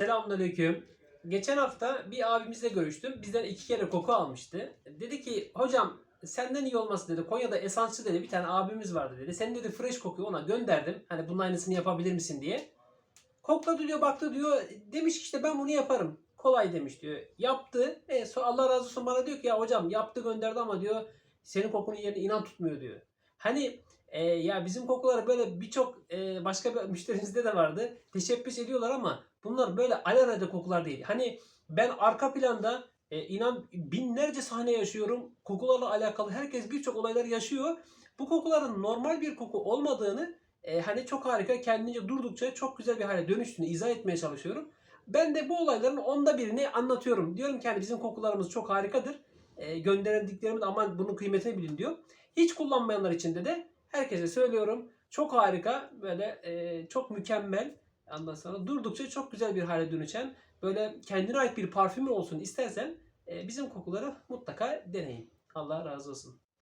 Selamünaleyküm. Geçen hafta bir abimizle görüştüm. Bizden iki kere koku almıştı. Dedi ki hocam senden iyi olması dedi. Konya'da esansçı dedi bir tane abimiz vardı dedi. Senin dedi fresh kokuyu ona gönderdim. Hani bunun aynısını yapabilir misin diye. Kokladı diyor baktı diyor. Demiş ki işte ben bunu yaparım. Kolay demiş diyor. Yaptı. E, Allah razı olsun bana diyor ki ya hocam yaptı gönderdi ama diyor senin kokunun yerine inan tutmuyor diyor. Hani e, ya bizim kokuları böyle birçok e, başka bir müşterimizde de vardı. Teşebbüs ediyorlar ama bunlar böyle alelade kokular değil. Hani ben arka planda e, inan binlerce sahne yaşıyorum. Kokularla alakalı herkes birçok olaylar yaşıyor. Bu kokuların normal bir koku olmadığını e, hani çok harika kendince durdukça çok güzel bir hale dönüştüğünü izah etmeye çalışıyorum. Ben de bu olayların onda birini anlatıyorum. Diyorum ki hani bizim kokularımız çok harikadır. E, gönderildiklerimi de aman bunun kıymetini bilin diyor. Hiç kullanmayanlar için de herkese söylüyorum. Çok harika böyle e, çok mükemmel ondan sonra durdukça çok güzel bir hale dönüşen böyle kendine ait bir parfümün olsun istersen e, bizim kokuları mutlaka deneyin. Allah razı olsun.